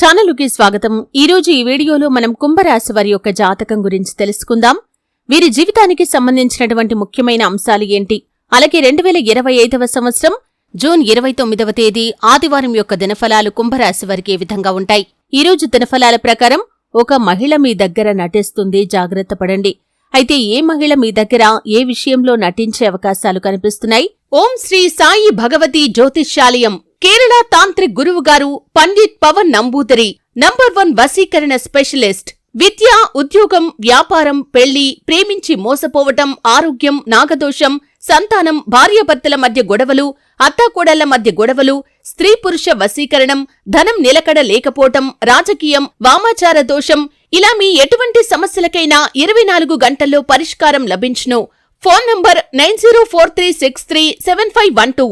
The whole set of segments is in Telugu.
ఛానలుకి స్వాగతం. ఈ రోజు ఈ వీడియోలో మనం కుంభరాశి వారి యొక్క జాతకం గురించి తెలుసుకుందాం. వీరి జీవితానికి సంబంధించినటువంటి ముఖ్యమైన అంశాలు ఏంటి? అలాగే రెండు వేల ఇరవై ఐదవ సంవత్సరం జూన్ ఇరవై తొమ్మిదవ తేదీ ఆదివారం యొక్క దినఫలాలు కుంభరాశి వారికి ఏ విధంగా ఉంటాయి? ఈ రోజు దినఫలాల ప్రకారం ఒక మహిళ మీ దగ్గర నటిస్తుంది జాగ్రత్త పడండి. అయితే ఏ మహిళ మీ దగ్గర ఏ విషయంలో నటించే అవకాశాలు కనిపిస్తున్నాయి? ఓం శ్రీ సాయి భగవతి జ్యోతిష్యాలయం కేరళ తాంత్రిక్ గురువు గారు పండిత్ పవన్ నంబూదరి నంబర్ వన్ వశీకరణ స్పెషలిస్ట్ విద్య ఉద్యోగం వ్యాపారం పెళ్ళి ప్రేమించి మోసపోవటం ఆరోగ్యం నాగదోషం సంతానం భార్యాభర్తల మధ్య గొడవలు అత్తాకోడళ్ళ మధ్య గొడవలు స్త్రీ పురుష వశీకరణం ధనం నిలకడ లేకపోవటం రాజకీయం వామాచార దోషం ఇలా మీ ఎటువంటి సమస్యలకైనా ఇరవై నాలుగు గంటల్లో పరిష్కారం లభించును. Phone number nine zero four three six three seven five one two.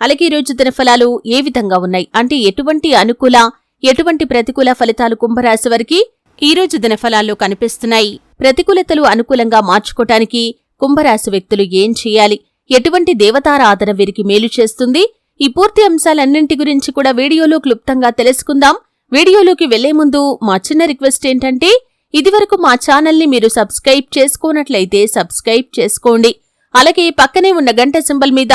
అలాగే ఈరోజు రోజు దినఫలాలు ఏ విధంగా ఉన్నాయి? అంటే ఎటువంటి అనుకూల ఎటువంటి ప్రతికూల ఫలితాలు కుంభరాశి వారికి ఈ రోజు దినఫలాల్లో కనిపిస్తున్నాయి? ప్రతికూలతలు అనుకూలంగా మార్చుకోటానికి కుంభరాశి వ్యక్తులు ఏం చేయాలి? ఎటువంటి దేవతారాధన వీరికి మేలు చేస్తుంది? ఈ పూర్తి అంశాలన్నింటి గురించి కూడా వీడియోలో క్లుప్తంగా తెలుసుకుందాం. వీడియోలోకి వెళ్ళే ముందు మా చిన్న రిక్వెస్ట్ ఏంటంటే ఇదివరకు మా ఛానల్ని మీరు సబ్స్క్రైబ్ చేసుకోనట్లయితే సబ్స్క్రైబ్ చేసుకోండి. అలాగే పక్కనే ఉన్న గంట సింబల్ మీద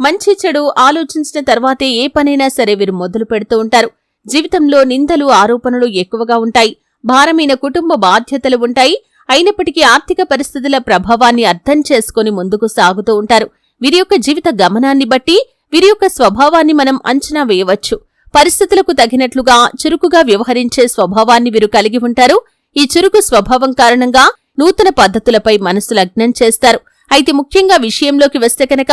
మంచి చెడు ఆలోచించిన తర్వాతే ఏ పనైనా సరే వీరు మొదలు పెడుతూ ఉంటారు. జీవితంలో నిందలు ఆరోపణలు ఎక్కువగా ఉంటాయి. భారమైన కుటుంబ బాధ్యతలు ఉంటాయి. అయినప్పటికీ ఆర్థిక పరిస్థితుల ప్రభావాన్ని అర్థం చేసుకుని ముందుకు సాగుతూ ఉంటారు. వీరి యొక్క జీవిత గమనాన్ని బట్టి వీరి యొక్క స్వభావాన్ని మనం అంచనా వేయవచ్చు. పరిస్థితులకు తగినట్లుగా చురుకుగా వ్యవహరించే స్వభావాన్ని వీరు కలిగి ఉంటారు. ఈ చురుకు స్వభావం కారణంగా నూతన పద్ధతులపై మనసు లగ్నం చేస్తారు. అయితే ముఖ్యంగా విషయంలోకి వస్తే కనుక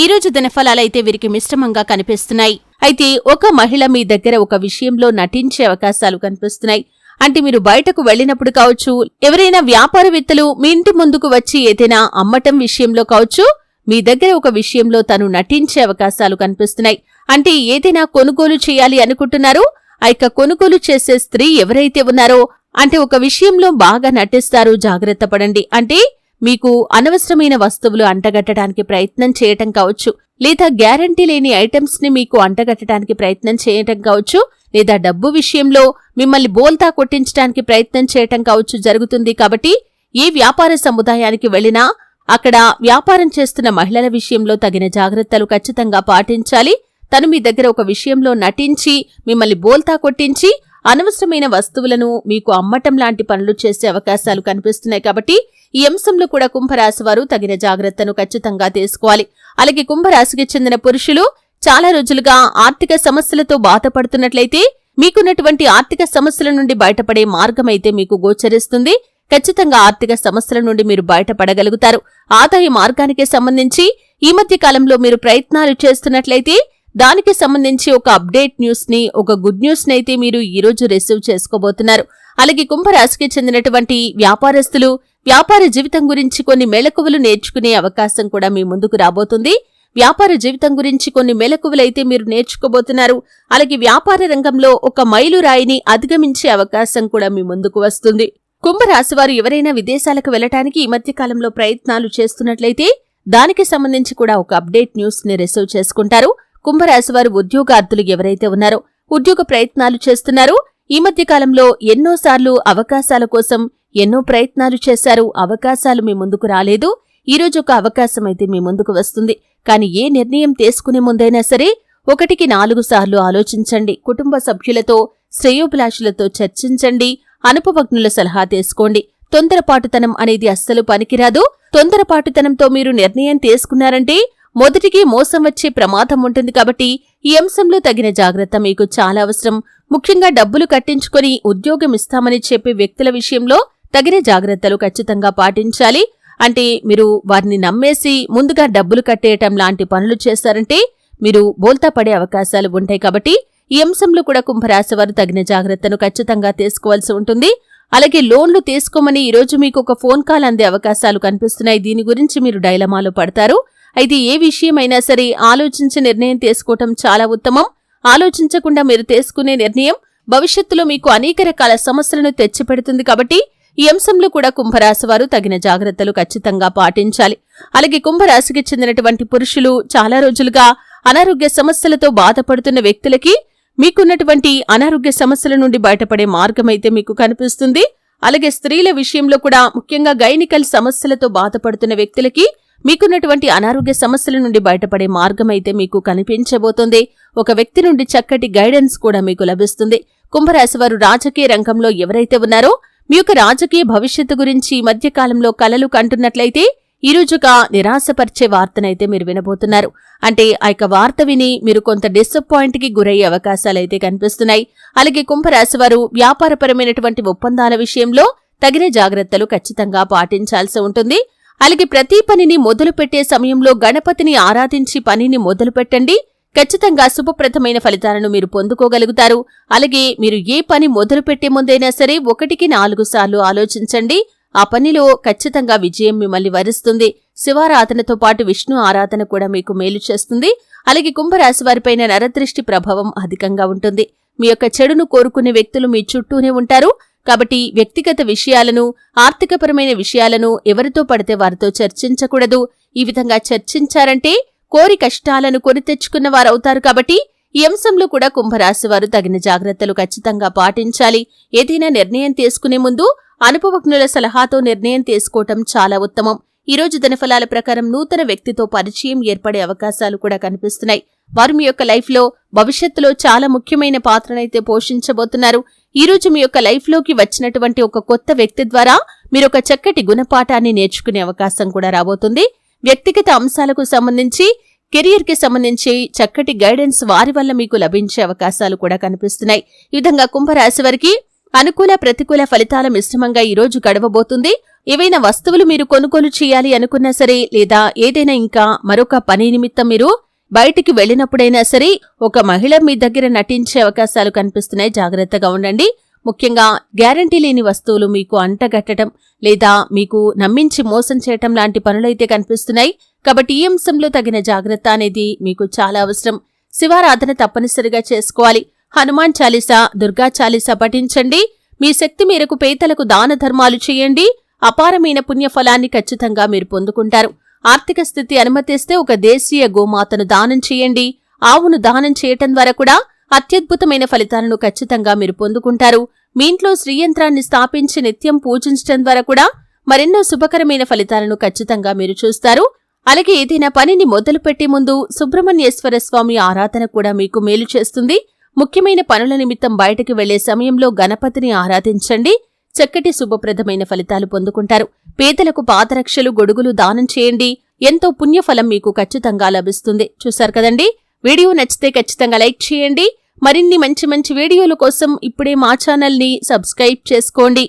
ఈ రోజు దినఫలాలైతే వీరికి మిశ్రమంగా కనిపిస్తున్నాయి. అయితే ఒక మహిళ మీ దగ్గర ఒక విషయంలో నటించే అవకాశాలు కనిపిస్తున్నాయి. అంటే మీరు బయటకు వెళ్ళినప్పుడు కావచ్చు ఎవరైనా వ్యాపారవేత్తలు మీ ఇంటి ముందుకు వచ్చి ఏదైనా అమ్మటం విషయంలో కావచ్చు మీ దగ్గర ఒక విషయంలో తను నటించే అవకాశాలు కనిపిస్తున్నాయి. అంటే ఏదైనా కొనుగోలు చేయాలి అనుకుంటున్నారు ఆ కొనుగోలు చేసే స్త్రీ ఎవరైతే ఉన్నారో అంటే ఒక విషయంలో బాగా నటిస్తారు జాగ్రత్త పడండి. అంటే మీకు అనవసరమైన వస్తువులు అంటగట్టడానికి ప్రయత్నం చేయటం కావచ్చు లేదా గ్యారంటీ లేని ఐటమ్స్ని మీకు అంటగట్టడానికి ప్రయత్నం చేయటం కావచ్చు లేదా డబ్బు విషయంలో మిమ్మల్ని బోల్తా కొట్టించడానికి ప్రయత్నం చేయటం కావచ్చు జరుగుతుంది కాబట్టి ఏ వ్యాపార సముదాయానికి వెళ్ళినా అక్కడ వ్యాపారం చేస్తున్న మహిళల విషయంలో తగిన జాగ్రత్తలు ఖచ్చితంగా పాటించాలి. తను మీ దగ్గర ఒక విషయంలో నటించి మిమ్మల్ని బోల్తా కొట్టించి అనవసరమైన వస్తువులను మీకు అమ్మటం లాంటి పనులు చేసే అవకాశాలు కనిపిస్తున్నాయి కాబట్టి ఈ అంశంలో కూడా కుంభరాశి వారు తగిన జాగ్రత్తను ఖచ్చితంగా తీసుకోవాలి. అలాగే కుంభరాశికి చెందిన పురుషులు చాలా రోజులుగా ఆర్థిక సమస్యలతో బాధపడుతున్నట్లయితే మీకున్నటువంటి ఆర్థిక సమస్యల నుండి బయటపడే మార్గమైతే మీకు గోచరిస్తుంది. ఖచ్చితంగా ఆర్థిక సమస్యల నుండి మీరు బయటపడగలుగుతారు. ఆదాయ మార్గానికి సంబంధించి ఈ మధ్య కాలంలో మీరు ప్రయత్నాలు చేస్తున్నట్లయితే దానికి సంబంధించి ఒక అప్డేట్ న్యూస్ని ఒక గుడ్ న్యూస్ని అయితే మీరు ఈ రోజు రిసీవ్ చేసుకోబోతున్నారు. అలాగే కుంభరాశికి చెందినటువంటి వ్యాపారస్తులు వ్యాపార జీవితం గురించి కొన్ని మెలకువలు నేర్చుకునే అవకాశం కూడా మీ ముందుకు రాబోతుంది. వ్యాపార జీవితం గురించి కొన్ని మెలకువలైతే మీరు నేర్చుకోబోతున్నారు. అలాగే వ్యాపార రంగంలో ఒక మైలురాయిని అధిగమించే అవకాశం కూడా మీ ముందుకు వస్తుంది. కుంభరాశి వారు ఎవరైనా విదేశాలకు వెళ్ళటానికి ఈ మధ్య కాలంలో ప్రయత్నాలు చేస్తున్నట్లయితే దానికి సంబంధించి కూడా ఒక అప్డేట్ న్యూస్ని రిసీవ్ చేసుకుంటారు. కుంభరాశివారు ఉద్యోగార్థులు ఎవరైతే ఉన్నారో ఉద్యోగ ప్రయత్నాలు చేస్తున్నారో. ఈ మధ్య కాలంలో ఎన్నోసార్లు అవకాశాల కోసం ఎన్నో ప్రయత్నాలు చేశారు. అవకాశాలు మీ ముందుకు రాలేదు. ఈరోజు ఒక అవకాశం అయితే మీ ముందుకు వస్తుంది. కానీ ఏ నిర్ణయం తీసుకునే ముందైనా సరే ఒకటికి నాలుగు సార్లు ఆలోచించండి. కుటుంబ సభ్యులతో శ్రేయోభిలాషులతో చర్చించండి. అనుపవజ్ఞుల సలహా తీసుకోండి. తొందరపాటుతనం అనేది అస్సలు పనికిరాదు. తొందరపాటుతనంతో మీరు నిర్ణయం తీసుకున్నారంటే మొదటికి మోసం వచ్చే ప్రమాదం ఉంటుంది కాబట్టి ఈ అంశంలో తగిన జాగ్రత్త మీకు చాలా అవసరం. ముఖ్యంగా డబ్బులు కట్టించుకొని ఉద్యోగం ఇస్తామని చెప్పే వ్యక్తుల విషయంలో తగిన జాగ్రత్తలు ఖచ్చితంగా పాటించాలి. అంటే మీరు వారిని నమ్మేసి ముందుగా డబ్బులు కట్టేయటం లాంటి పనులు చేశారంటే మీరు బోల్తా పడే అవకాశాలు ఉంటాయి కాబట్టి ఈ అంశంలో కూడా కుంభరాశి వారు తగిన జాగ్రత్తను ఖచ్చితంగా తీసుకోవాల్సి ఉంటుంది. అలాగే లోన్లు తీసుకోమని ఈరోజు మీకు ఒక ఫోన్ కాల్ అందే అవకాశాలు కనిపిస్తున్నాయి. దీని గురించి మీరు డైలమాలో పడతారు. అయితే ఏ విషయమైనా సరే ఆలోచించి నిర్ణయం తీసుకోవటం చాలా ఉత్తమం. ఆలోచించకుండా మీరు తీసుకునే నిర్ణయం భవిష్యత్తులో మీకు అనేక రకాల సమస్యలను తెచ్చిపెడుతుంది కాబట్టి ఈ అంశంలో కూడా కుంభరాశి వారు తగిన జాగ్రత్తలు ఖచ్చితంగా పాటించాలి. అలాగే కుంభరాశికి చెందినటువంటి పురుషులు చాలా రోజులుగా అనారోగ్య సమస్యలతో బాధపడుతున్న వ్యక్తులకి మీకున్నటువంటి అనారోగ్య సమస్యల నుండి బయటపడే మార్గమైతే మీకు కనిపిస్తుంది. అలాగే స్త్రీల విషయంలో కూడా ముఖ్యంగా గైనికల్ సమస్యలతో బాధపడుతున్న వ్యక్తులకి మీకున్నటువంటి అనారోగ్య సమస్యల నుండి బయటపడే మార్గం అయితే మీకు కనిపించబోతుంది. ఒక వ్యక్తి నుండి చక్కటి గైడెన్స్ కూడా మీకు లభిస్తుంది. కుంభరాశి వారు రాజకీయ రంగంలో ఎవరైతే ఉన్నారో మీ యొక్క రాజకీయ భవిష్యత్తు గురించి ఈ మధ్యకాలంలో కలలు కంటున్నట్లయితే ఈరోజుగా నిరాశపరిచే వార్తనైతే మీరు వినబోతున్నారు. అంటే ఆ యొక్క వార్త విని మీరు కొంత డిసప్పాయింట్కి గురయ్యే అవకాశాలైతే కనిపిస్తున్నాయి. అలాగే కుంభరాశి వారు వ్యాపారపరమైనటువంటి ఒప్పందాల విషయంలో తగిన జాగ్రత్తలు ఖచ్చితంగా పాటించాల్సి ఉంటుంది. అలాగే ప్రతి పనిని మొదలుపెట్టే సమయంలో గణపతిని ఆరాధించి పనిని మొదలుపెట్టండి. ఖచ్చితంగా శుభప్రదమైన ఫలితాలను మీరు పొందుకోగలుగుతారు. అలాగే మీరు ఏ పని మొదలుపెట్టే ముందైనా సరే ఒకటికి నాలుగు సార్లు ఆలోచించండి. ఆ పనిలో ఖచ్చితంగా విజయం మిమ్మల్ని వరిస్తుంది. శివారాధనతో పాటు విష్ణు ఆరాధన కూడా మీకు మేలు చేస్తుంది. అలాగే కుంభరాశి వారిపైన నరదృష్టి ప్రభావం అధికంగా ఉంటుంది. మీ యొక్క చెడును కోరుకునే వ్యక్తులు మీ చుట్టూనే ఉంటారు. కాబట్టి వ్యక్తిగత విషయాలను ఆర్థికపరమైన విషయాలను ఎవరితో పడితే వారితో చర్చించకూడదు. ఈ విధంగా చర్చించారంటే కోరి కష్టాలను కొని తెచ్చుకున్న వారవుతారు కాబట్టి ఈ అంశంలో కూడా కుంభరాశి వారు తగిన జాగ్రత్తలు ఖచ్చితంగా పాటించాలి. ఏదైనా నిర్ణయం తీసుకునే ముందు అనుభవజ్ఞుల సలహాతో నిర్ణయం తీసుకోవటం చాలా ఉత్తమం. ఈరోజు ధనఫలాల దినఫలాల ప్రకారం నూతన వ్యక్తితో పరిచయం ఏర్పడే అవకాశాలు కూడా కనిపిస్తున్నాయి. వారు మీ యొక్క లైఫ్లో భవిష్యత్తులో చాలా ముఖ్యమైన పాత్రనైతే పోషించబోతున్నారు. ఈ రోజు మీ యొక్క లైఫ్లోకి వచ్చినటువంటి ఒక కొత్త వ్యక్తి ద్వారా మీరు ఒక చక్కటి గుణపాఠాన్ని నేర్చుకునే అవకాశం కూడా రాబోతుంది. వ్యక్తిగత అంశాలకు సంబంధించి కెరియర్కి సంబంధించి చక్కటి గైడెన్స్ వారి వల్ల మీకు లభించే అవకాశాలు కూడా కనిపిస్తున్నాయి. ఈ విధంగా కుంభరాశి వారికి అనుకూల ప్రతికూల ఫలితాల మిశ్రమంగా ఈరోజు గడవబోతుంది. ఏవైనా వస్తువులు మీరు కొనుగోలు చేయాలి అనుకున్నా సరే లేదా ఏదైనా ఇంకా మరొక పని నిమిత్తం మీరు బయటికి వెళ్ళినప్పుడైనా సరే ఒక మహిళ మీ దగ్గర నటించే అవకాశాలు కనిపిస్తున్నాయి. జాగ్రత్తగా ఉండండి. ముఖ్యంగా గ్యారంటీ లేని వస్తువులు మీకు అంటగట్టడం లేదా మీకు నమ్మించి మోసం చేయటం లాంటి పనులైతే కనిపిస్తున్నాయి. కాబట్టి ఈ అంశంలో తగిన జాగ్రత్త అనేది మీకు చాలా అవసరం. శివారాధన తప్పనిసరిగా చేసుకోవాలి. హనుమాన్ చాలీసా దుర్గా చాలీసా పఠించండి. మీ శక్తి మేరకు పేదలకు దాన ధర్మాలు చేయండి. అపారమైన పుణ్యఫలాన్ని ఖచ్చితంగా మీరు పొందుకుంటారు. ఆర్థిక స్థితి అనుమతిస్తే ఒక దేశీయ గోమాతను దానం చేయండి. ఆవును దానం చేయటం ద్వారా కూడా అత్యద్భుతమైన ఫలితాలను ఖచ్చితంగా మీరు పొందుకుంటారు. మీ ఇంట్లో శ్రీయంత్రాన్ని స్థాపించి నిత్యం పూజించడం ద్వారా కూడా మరెన్నో శుభకరమైన ఫలితాలను ఖచ్చితంగా మీరు చూస్తారు. అలాగే ఏదైనా పనిని మొదలుపెట్టే ముందు సుబ్రహ్మణ్యేశ్వర స్వామి ఆరాధన కూడా మీకు మేలు చేస్తుంది. ముఖ్యమైన పనుల నిమిత్తం బయటకు వెళ్ళే సమయంలో గణపతిని ఆరాధించండి. చక్కటి శుభప్రదమైన ఫలితాలు పొందుకుంటారు. పేదలకు పాదరక్షలు గొడుగులు దానం చేయండి. ఎంతో పుణ్యఫలం మీకు ఖచ్చితంగా లభిస్తుంది. చూశారు కదండి? వీడియో నచ్చితే ఖచ్చితంగా లైక్ చేయండి. మరిన్ని మంచి మంచి వీడియోల కోసం ఇప్పుడే మా ఛానల్ని సబ్స్క్రైబ్ చేసుకోండి.